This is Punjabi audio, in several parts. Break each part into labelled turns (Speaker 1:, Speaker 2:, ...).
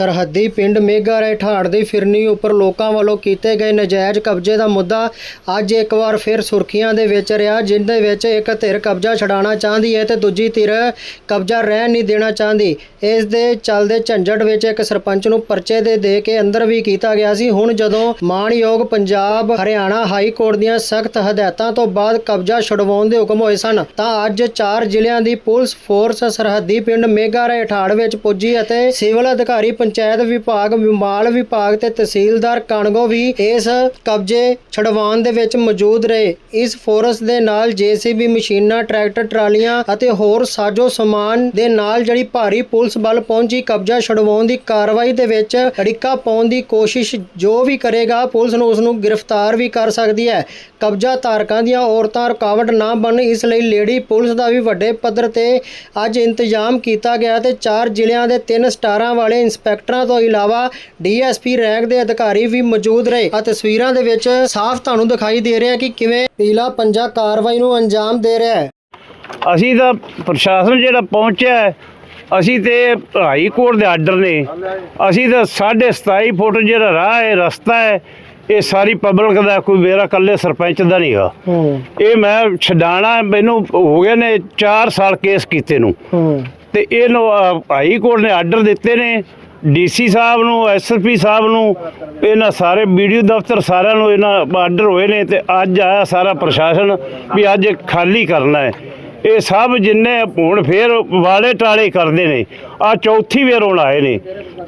Speaker 1: ਸਰਹੱਦੀ ਪਿੰਡ ਮੇਗਾ ਠਾੜ ਦੀ ਫਿਰਨੀ ਉੱਪਰ ਲੋਕਾਂ ਵੱਲੋਂ ਕੀਤੇ ਗਏ ਨਜਾਇਜ਼ ਕਬਜ਼ੇ ਦਾ ਮੁੱਦਾ ਅੱਜ ਇੱਕ ਵਾਰ ਫਿਰ ਸੁਰਖੀਆਂ ਦੇ ਵਿੱਚ ਰਿਹਾ, ਜਿੰਦੇ ਵਿੱਚ ਇੱਕ ਧਿਰ ਕਬਜ਼ਾ ਛਡਾਉਣਾ ਚਾਹੁੰਦੀ ਹੈ ਤੇ ਦੂਜੀ ਧਿਰ ਕਬਜ਼ਾ ਰਹਿਣ ਨਹੀਂ ਦੇਣਾ ਚਾਹੁੰਦੀ। ਇਸ ਦੇ ਚੱਲਦੇ ਝੰਜਟ ਵਿੱਚ ਇੱਕ ਸਰਪੰਚ ਨੂੰ ਪਰਚੇ ਦੇ ਦੇ ਕੇ ਅੰਦਰ ਵੀ ਕੀਤਾ ਗਿਆ ਸੀ। ਹੁਣ ਜਦੋਂ ਮਾਣਯੋਗ ਪੰਜਾਬ ਹਰਿਆਣਾ ਹਾਈ ਕੋਰਟ ਦੀਆਂ ਸਖਤ ਹਦਾਇਤਾਂ ਤੋਂ ਬਾਅਦ ਕਬਜ਼ਾ ਛੁਡਵਾਉਣ ਦੇ ਹੁਕਮ ਹੋਏ ਸਨ, ਤਾਂ ਅੱਜ ਚਾਰ ਜ਼ਿਲ੍ਹਿਆਂ ਦੀ ਪੁਲਿਸ ਫੋਰਸ ਸਰਹੱਦੀ ਪਿੰਡ ਮੇਗਾ ਠਾੜ ਵਿੱਚ ਪੁੱਜੀ ਅਤੇ ਸਿਵਲ ਅਧਿਕਾਰੀ ਪੰਚਾਇਤ ਵਿਭਾਗ, ਮਾਲ ਵਿਭਾਗ ਤੇ ਤਹਿਸੀਲਦਾਰ ਕਣਗੋ ਵੀ ਇਸ ਕਬਜ਼ੇ ਛਡਵਾਉਣ ਦੇ ਵਿੱਚ ਮੌਜੂਦ ਰਹੇ। ਇਸ ਫੋਰਸ ਦੇ ਨਾਲ ਜੀਸੀਬੀ ਮਸ਼ੀਨਾਂ, ਟਰੈਕਟਰ, ਟਰਾਲੀਆਂ ਅਤੇ ਹੋਰ ਸਾਜੋ ਸਮਾਨ ਦੇ ਨਾਲ ਜਿਹੜੀ ਭਾਰੀ ਪੁਲਿਸ ਬਲ ਪਹੁੰਚੀ, ਕਬਜ਼ਾ ਛਡਵਾਉਣ ਦੀ ਕਾਰਵਾਈ ਦੇ ਵਿੱਚ ਅੜਿੱਕਾ ਪਾਉਣ ਦੀ ਕੋਸ਼ਿਸ਼ ਜੋ ਵੀ ਕਰੇਗਾ, ਪੁਲਿਸ ਨੂੰ ਉਸ ਨੂੰ ਗ੍ਰਿਫਤਾਰ ਵੀ ਕਰ ਸਕਦੀ ਹੈ। ਕਬਜ਼ਾ ਧਾਰਕਾਂ ਦੀਆਂ ਔਰਤਾਂ ਰੁਕਾਵਟ ਨਾ ਬਣਨ ਇਸ ਲਈ ਲੇਡੀ ਪੁਲਿਸ ਦਾ ਵੀ ਵੱਡੇ ਪੱਧਰ ਤੇ ਅੱਜ ਇੰਤਜ਼ਾਮ ਕੀਤਾ ਗਿਆ ਤੇ ਚਾਰ ਜ਼ਿਲ੍ਹਿਆਂ ਦੇ ਤਿੰਨ ਸਟਾਰਾਂ ਵਾਲੇ ਇੰਸਪੈਕਟਰਾਂ ਤੋਂ ਇਲਾਵਾ ਡੀਐਸਪੀ ਰੈਂਕ ਦੇ ਅਧਿਕਾਰੀ ਵੀ ਮੌਜੂਦ ਰਹੇ ਆ। ਤਸਵੀਰਾਂ ਦੇ ਵਿੱਚ ਸਾਫ਼ ਤੁਹਾਨੂੰ ਦਿਖਾਈ ਦੇ ਰਿਹਾ ਕਿ ਕਿਵੇਂ ਪੀਲਾ ਪੰਜਾ ਕਾਰਵਾਈ ਨੂੰ ਅੰਜਾਮ ਦੇ ਰਿਹਾ ਹੈ।
Speaker 2: ਅਸੀਂ ਤਾਂ ਪ੍ਰਸ਼ਾਸਨ ਜਿਹੜਾ ਪਹੁੰਚਿਆ ਅਸੀਂ ਤੇ ਹਾਈ ਕੋਰਟ ਦੇ ਆਰਡਰ ਨੇ। ਅਸੀਂ ਤਾਂ 27.5 ਫੁੱਟ ਜਿਹੜਾ ਰਾਹ ਹੈ ਰਸਤਾ ਹੈ ਇਹ ਸਾਰੀ ਪਬਲਿਕ ਦਾ ਕੋਈ ਮੇਰਾ ਇਕੱਲੇ ਸਰਪੰਚ ਦਾ ਨਹੀਂਗਾ
Speaker 1: ਹੂੰ।
Speaker 2: ਇਹ ਮੈਂ ਛਡਾਣਾ ਮੈਨੂੰ ਹੋ ਗਏ ਨੇ 4 ਸਾਲ ਕੇਸ ਕੀਤੇ ਨੂੰ। ਤੇ ਇਹਨੂੰ ਅਹ, ਹਾਈ ਕੋਰਟ ਨੇ ਆਰਡਰ ਦਿੱਤੇ ਨੇ। ਡੀਸੀ ਸਾਹਿਬ ਨੂੰ ਐਸਐਸਪੀ ਸਾਹਿਬ ਨੂੰ, ਇਹਨਾਂ ਸਾਰੇ ਵੀਡੀਓ ਦਫ਼ਤਰ ਸਾਰਿਆਂ ਨੂੰ ਇਹਨਾਂ ਆਰਡਰ ਹੋਏ ਨੇ ਤੇ ਅੱਜ ਆਇਆ ਸਾਰਾ ਪ੍ਰਸ਼ਾਸਨ ਵੀ ਅੱਜ ਖਾਲੀ ਕਰਨਾ ਹੈ। ਇਹ ਸਭ ਜਿੰਨੇ ਹੁਣ ਫੇਰ ਵਾਲੇ ਟਾਲੇ ਕਰਦੇ ਨੇ ਆ ਚੌਥੀ ਵਾਰ ਹੁਣ ਆਏ ਨੇ।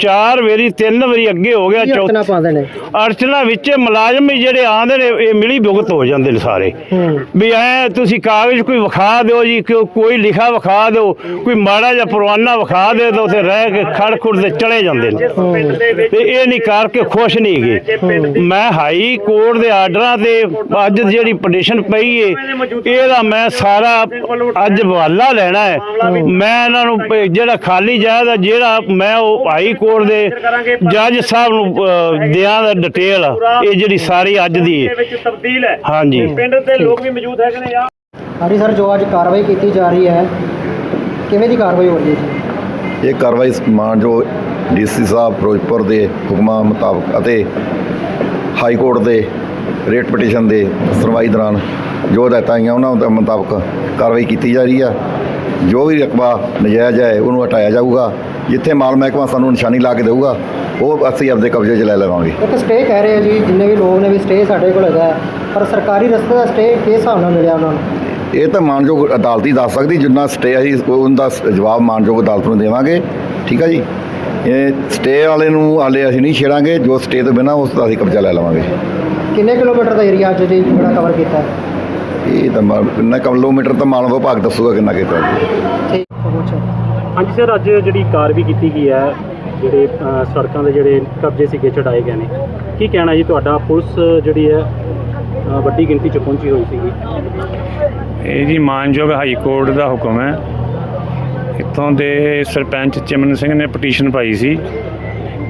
Speaker 2: ਚਾਰ ਵਾਰੀ ਤਿੰਨ ਵਾਰੀ ਅੱਗੇ ਹੋ ਗਿਆ ਚੌਥੀ
Speaker 1: ਅਰਚਨਾ ਪਾਉਂਦੇ ਨੇ?
Speaker 2: ਅੜਚਨਾ ਵਿੱਚ ਮੁਲਾਜ਼ਮ ਜਿਹੜੇ ਆਂਦੇ ਨੇ ਇਹ ਮਿਲੀ ਭੁਗਤ ਹੋ ਜਾਂਦੇ ਨੇ ਸਾਰੇ। ਵੀ ਐ ਤੁਸੀਂ ਕਾਗਜ਼ ਕੋਈ ਵਿਖਾ ਦਿਓ ਜੀ ਕੋਈ ਲਿਖਾ ਵਿਖਾ ਦਿਓ ਕੋਈ ਮਾੜਾ ਜਿਹਾ ਪਰਵਾਨਾ ਵਿਖਾ ਦੇ ਦਿਓ ਤੇ ਰਹਿ ਕੇ ਖੜ ਖੁੜ ਤੇ ਚਲੇ ਜਾਂਦੇ ਨੇ। ਤੇ ਇਹ ਨਹੀਂ ਕਰਕੇ ਖੁਸ਼ ਨਹੀਂ ਹੈਗੇ। ਮੈਂ ਹਾਈ ਕੋਰਟ ਦੇ ਆਰਡਰਾਂ ਤੇ ਅੱਜ ਜਿਹੜੀ ਪਟੀਸ਼ਨ ਪਈ ਏ ਇਹਦਾ ਮੈਂ ਸਾਰਾ ਅੱਜ ਹਵਾਲਾ ਲੈਣਾ ਹੈ। ਮੈਂ ਇਹਨਾਂ ਨੂੰ ਜਿਹੜਾ ਖਾਲੀ ਜਾਇਦਾ ਜਿਹੜਾ ਮੈਂ ਉਹ ਹਾਈ ਕੋਰਟ ਦੇ ਜੱਜ ਸਾਹਿਬ ਨੂੰ ਦਿਆਂ ਦਾ ਡਿਟੇਲ ਇਹ ਜਿਹੜੀ ਸਾਰੀ ਅੱਜ ਦੀ ਹੈ।
Speaker 3: ਵਿੱਚ ਤਬਦੀਲ ਹੈ।
Speaker 2: ਹਾਂਜੀ।
Speaker 3: ਪਿੰਡ ਦੇ ਲੋਕ ਵੀ ਮੌਜੂਦ ਹੈਗੇ ਨੇ ਜਾਂ
Speaker 1: ਹਾਂਜੀ ਸਰ ਜੋ ਅੱਜ ਕਾਰਵਾਈ ਕੀਤੀ ਜਾ ਰਹੀ ਹੈ ਕਿਵੇਂ ਦੀ ਕਾਰਵਾਈ ਹੋ ਰਹੀ ਹੈ ਜੀ?
Speaker 4: ਇਹ ਕਾਰਵਾਈ ਮਾਨ ਜੋ ਡੀਸੀ ਸਾਹਿਬ ਫਿਰੋਜ਼ਪੁਰ ਦੇ ਹੁਕਮਾਂ ਮੁਤਾਬਕ ਅਤੇ ਹਾਈ ਕੋਰਟ ਦੇ ਰੇਟ ਪਟੀਸ਼ਨ ਦੇ ਸੁਣਵਾਈ ਦੌਰਾਨ ਜੋ ਹਦਾਇਤਾਂ ਆਈਆਂ ਉਹਨਾਂ ਦੇ ਮੁਤਾਬਕ ਕਾਰਵਾਈ ਕੀਤੀ ਜਾ ਰਹੀ ਆ। ਜੋ ਵੀ ਰਕਬਾ ਨਜਾਇਜ਼ ਹੈ ਉਹਨੂੰ ਹਟਾਇਆ ਜਾਊਗਾ। ਜਿੱਥੇ ਮਾਲ ਮਹਿਕਮਾ ਸਾਨੂੰ ਨਿਸ਼ਾਨੀ ਲਾ ਕੇ ਦੇਊਗਾ ਉਹ ਅਸੀਂ ਆਪਦੇ ਕਬਜ਼ੇ 'ਚ ਲੈ ਲਵਾਂਗੇ।
Speaker 1: ਇੱਕ ਸਟੇ ਕਹਿ ਰਹੇ ਆ ਜੀ ਜਿੰਨੇ ਵੀ ਲੋਕ ਨੇ ਵੀ ਸਟੇ ਸਾਡੇ ਕੋਲ ਹੈਗਾ। ਹੈ, ਪਰ ਸਰਕਾਰੀ ਰਸਤੇ ਦਾ ਸਟੇ ਕਿਸ ਹਿਸਾਬ ਨਾਲ ਮਿਲਿਆ ਉਹਨਾਂ ਨੂੰ?
Speaker 4: ਇਹ ਤਾਂ ਮਾਨਯੋਗ ਅਦਾਲਤ ਹੀ ਦੱਸ ਸਕਦੀ ਜਿੰਨਾ ਸਟੇ ਅਸੀਂ ਉਹਦਾ ਜਵਾਬ ਮਾਨਯੋਗ ਅਦਾਲਤ ਨੂੰ ਦੇਵਾਂਗੇ। ਠੀਕ ਆ ਜੀ? ਇਹ ਸਟੇ ਵਾਲੇ ਨੂੰ ਹਾਲੇ ਅਸੀਂ ਨਹੀਂ ਛੇੜਾਂਗੇ ਜੋ ਸਟੇ ਤੋਂ ਬਿਨਾਂ ਉਸ ਦਾ ਅਸੀਂ ਕਬਜ਼ਾ ਲੈ ਲਵਾਂਗੇ।
Speaker 1: ਕਿੰਨੇ ਕਿਲੋਮੀਟਰ ਦਾ ਏਰੀਆ ਅੱਜ ਜੀ ਜਿਹੜਾ ਕਵਰ ਕੀਤਾ? ਹੈ
Speaker 4: ਇਹ ਤਾਂ ਮਾ- ਕਿੰਨਾ ਕਿਲੋਮੀਟਰ ਤਾਂ ਮਾਲ ਵਿਭਾਗ ਦੱਸੂਗਾ ਕਿੰਨਾ ਕੀਤਾ ਜੀ
Speaker 3: ਹਾਂਜੀ ਸਰ ਅੱਜ ਜਿਹੜੀ ਕਾਰਵਾਈ ਕੀਤੀ ਗਈ ਹੈ ਜਿਹੜੇ ਅ, ਸੜਕਾਂ ਦੇ ਜਿਹੜੇ ਕਬਜ਼ੇ ਸੀਗੇ ਛਡਾਏ ਗਏ ਨੇ ਕੀ ਕਹਿਣਾ ਜੀ ਤੁਹਾਡਾ? ਪੁਲਿਸ ਜਿਹੜੀ ਹੈ ਅ, ਵੱਡੀ ਗਿਣਤੀ ਚ ਪਹੁੰਚੀ ਹੋਈ ਸੀਗੀ।
Speaker 5: ਇਹ ਜੀ ਮਾਨਯੋਗ ਹਾਈ ਕੋਰਟ ਦਾ ਹੁਕਮ ਹੈ। ਇੱਥੋਂ ਦੇ ਸਰਪੰਚ ਚਮਨ ਸਿੰਘ ਨੇ ਪਟੀਸ਼ਨ ਪਾਈ ਸੀ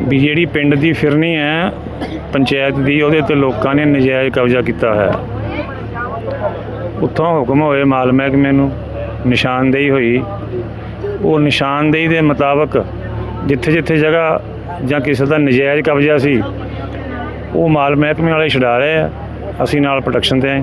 Speaker 5: ਵੀ ਜਿਹੜੀ ਪਿੰਡ ਦੀ ਫਿਰਨੀ ਹੈ ਪੰਚਾਇਤ ਦੀ ਉਹਦੇ ਤੇ ਲੋਕਾਂ ਨੇ ਨਜਾਇਜ਼ ਕਬਜ਼ਾ ਕੀਤਾ ਹੈ। ਉੱਥੋਂ ਹੁਕਮ ਹੋਏ ਮਾਲ ਮਹਿਕਮੇ ਨੂੰ, ਨਿਸ਼ਾਨਦੇਹੀ ਹੋਈ। ਉਹ ਨਿਸ਼ਾਨਦੇਹੀ ਦੇ ਮੁਤਾਬਕ ਜਿੱਥੇ ਜਿੱਥੇ ਜਗ੍ਹਾ ਜਾਂ ਕਿਸੇ ਦਾ ਨਜਾਇਜ਼ ਕਬਜ਼ਾ ਸੀ, ਉਹ ਮਾਲ ਮਹਿਕਮੇ ਵਾਲੇ ਛਡਾ ਰਹੇ ਆ। ਅਸੀਂ ਨਾਲ ਪ੍ਰੋਟੈਕਸ਼ਨ ਤੇ ਆਏ।